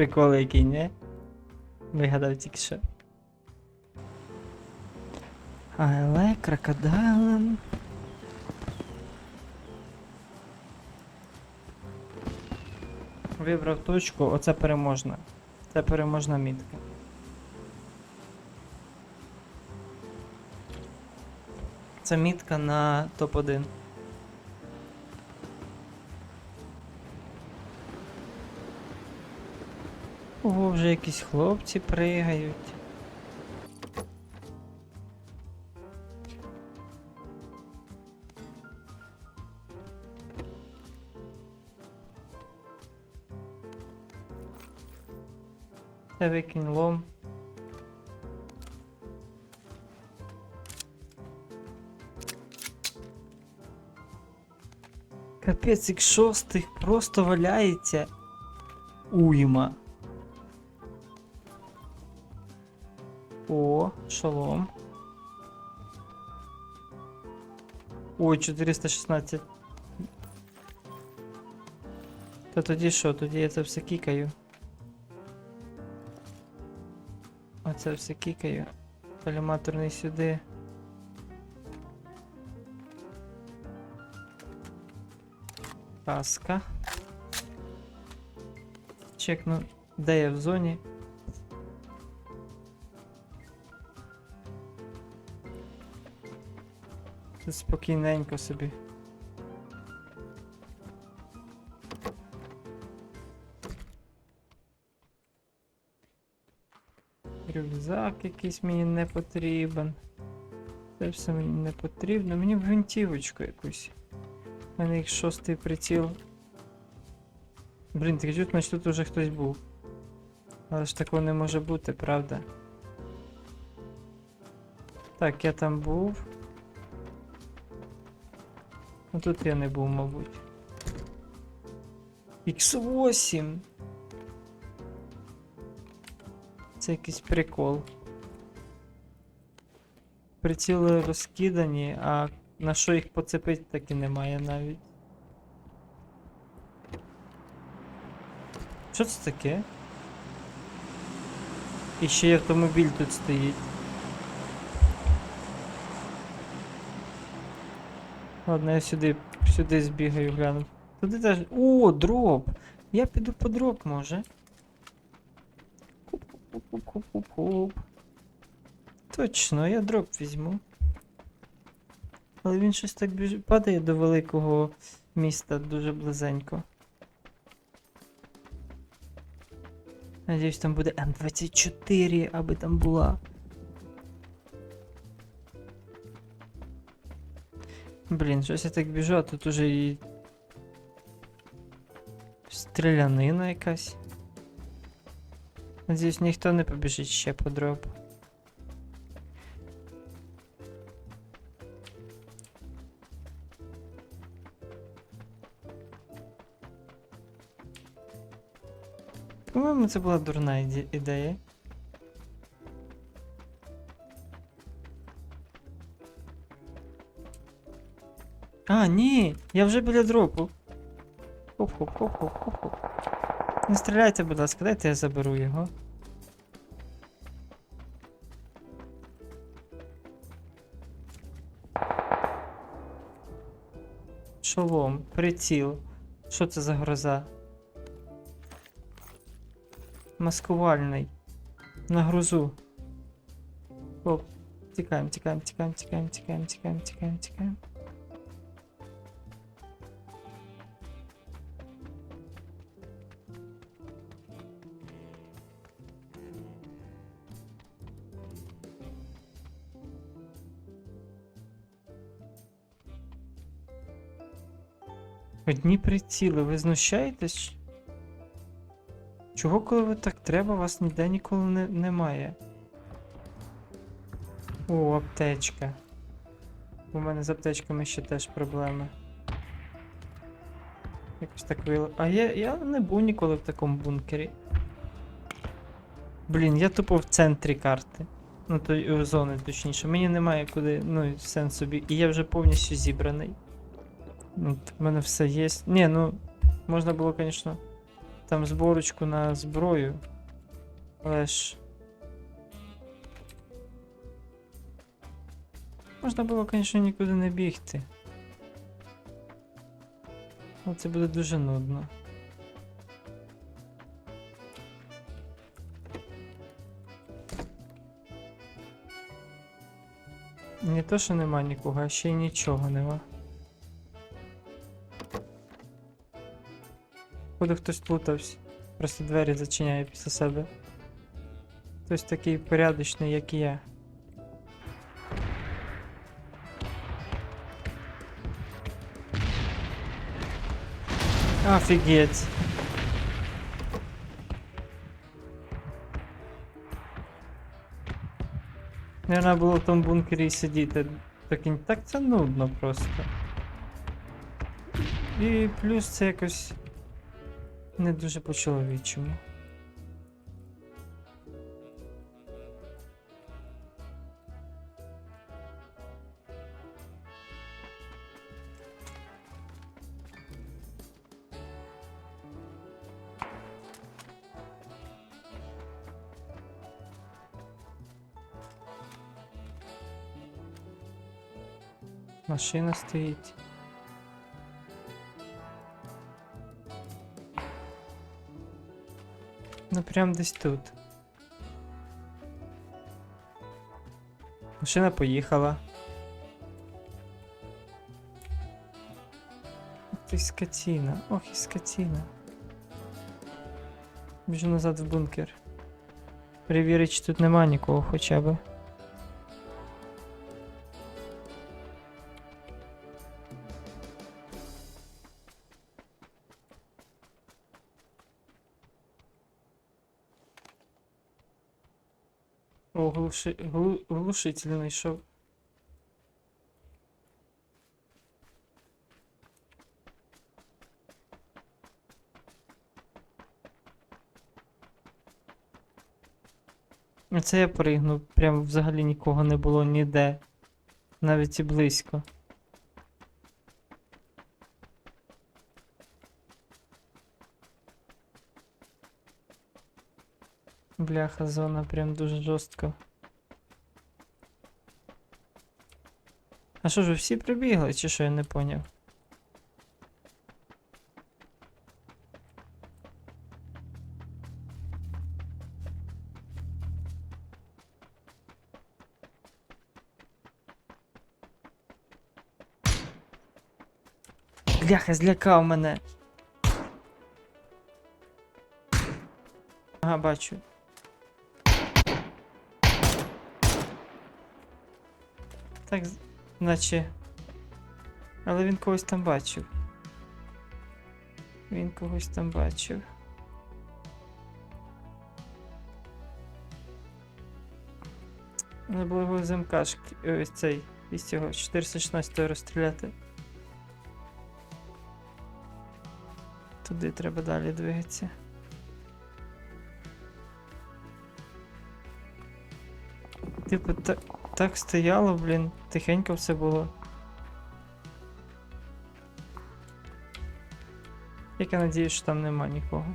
Прикол який, не? Вигадав тільки що. Але крокодилем. Вибрав точку, оце переможна. Це переможна мітка. Це мітка на топ-1. Ого, вже якісь хлопці пригають. Це викинь лом. Капець, як шостих просто валяється. Уйма. О, шолом. Ой, 416. Та тоді що? Тоді я це все кікаю. Оце все кікаю. Коліматорний сюди. Каска. Чекну, де я в зоні. Тут спокійненько собі. Рюкзак якийсь мені не потрібен. Це все мені не потрібно. Мені б гвинтівочку якусь. У мене їх шостий приціл. Блін, так чуть, значить тут уже хтось був. Але ж такого не може бути, правда? Так, я там був. Ну тут я не був, мабуть. X8. Це якийсь прикол. Приціли розкидані, а на що їх поцепити так і немає навіть. Що це таке? І ще й автомобіль тут стоїть. Ладно, я сюди, сюди збігаю, гляну. Туди теж. О, дроп! Я піду по дроп, може. Куп-куп-куп-куп-куп-куп. Точно, я дроп візьму. Але він щось так біж... падає до великого міста дуже близенько. Надіюсь, там буде М24, аби там була. Блін, щось я так біжу, а тут уже і. Стрілянина якась. Надіюсь, ніхто не побіжить ще по дропу. По-моєму, це була дурна іде- ідея. А, ні, я вже біля дропу. Хоп-хоп-хоп-хоп-хоп. Не стріляйте, будь ласка, дайте я заберу його. Шолом, приціл. Що це за гроза? Маскувальний. На грузу. Оп. Тікаємо, тікаємо, тікаємо, тікаємо, тікаємо, тікаємо, тікаємо, тікаємо. Одні приціли, ви знущаєтесь? Чого, коли ви так треба, вас ніде ніколи не, немає? О, аптечка. У мене з аптечками ще теж проблеми. Якось так вило. А я, я не був ніколи в такому бункері. Блін, я тупо в центрі карти. Ну, то е, зони, точніше. Мені немає куди, ну, сенс собі. І я вже повністю зібраний. Ну, в мене все є. Ні, ну, можна було, звісно, там зборочку на зброю. Але ж. Можна було, звісно, нікуди не бігти. Але це буде дуже нудно. Не то, що нема нікого, а ще й нічого нема. Походу хтось плутався. Просто двері зачиняє після себе. Хтось такий порядочний, як і я. Офігеть. Не треба було в тому бункері сидіти. Так, так це нудно просто. І плюс це якось не дуже по-чоловічому. Машина стоїть. Ну прямо десь тут. Машина поїхала. Ти скотина, ох і скотина. Біжу назад в бункер. Перевірить, чи тут нема нікого хоча б. О, глуши... глу... глушитель знайшов. Це я пригнув, прям взагалі нікого не було ніде. Навіть і близько. Бляха, зона прям дуже жорстко. А що ж, ви всі прибігли, чи що я не поняв? Бляха, злякав мене. Ага, бачу. Так, наче. Але він когось там бачив. Він когось там бачив. Треба було його з МКшки, ось цей, із цього 416 розстріляти. Туди треба далі двигатися. Типу, так, так стояло, блін, тихенько все було. Як надіюсь, що там нема нікого.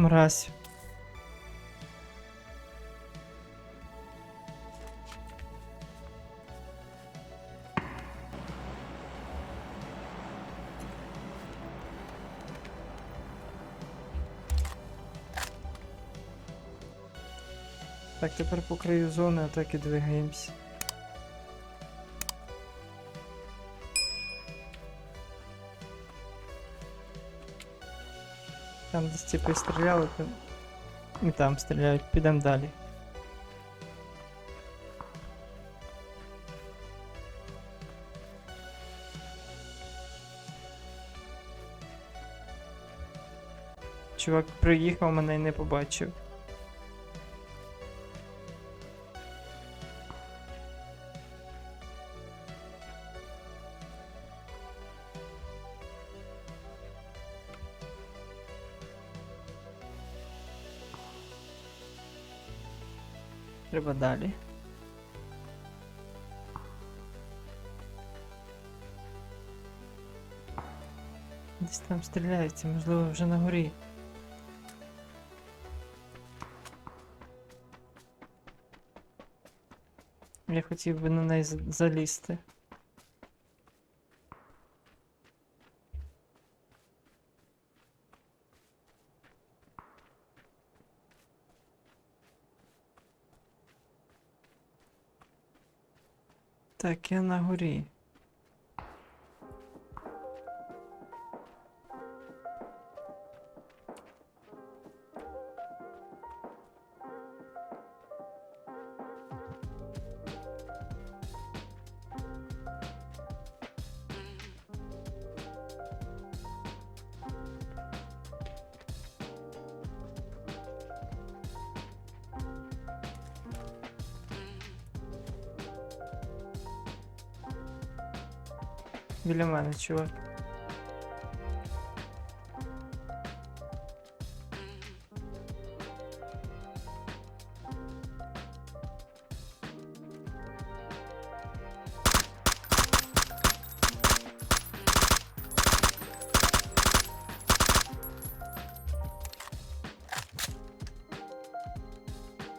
Мразь. Так, тепер по краю зони, а так і двигаємось. Там десь ці пристріляли, то... і там стріляють, підемо далі. Чувак приїхав, мене і не побачив. Треба далі. Десь там стріляється, можливо, вже на горі. Я хотів би на неї залізти. Так, я на горі. Біля мене, чувак.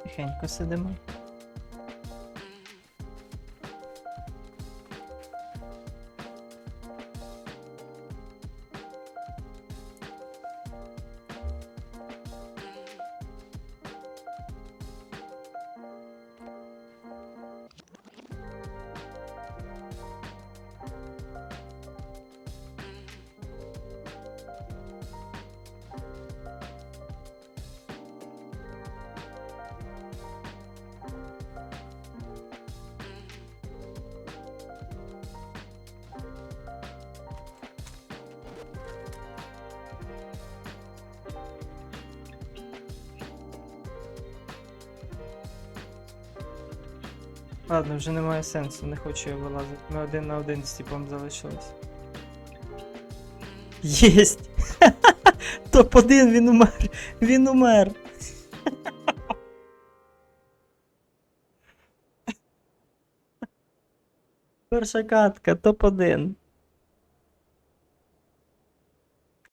Тихенько сидимо. Ладно, вже немає сенсу, не хочу я вилазити. Ми один на один з типом залишились. Єсть! Топ-1, він умер! Він умер! Перша катка, топ-1.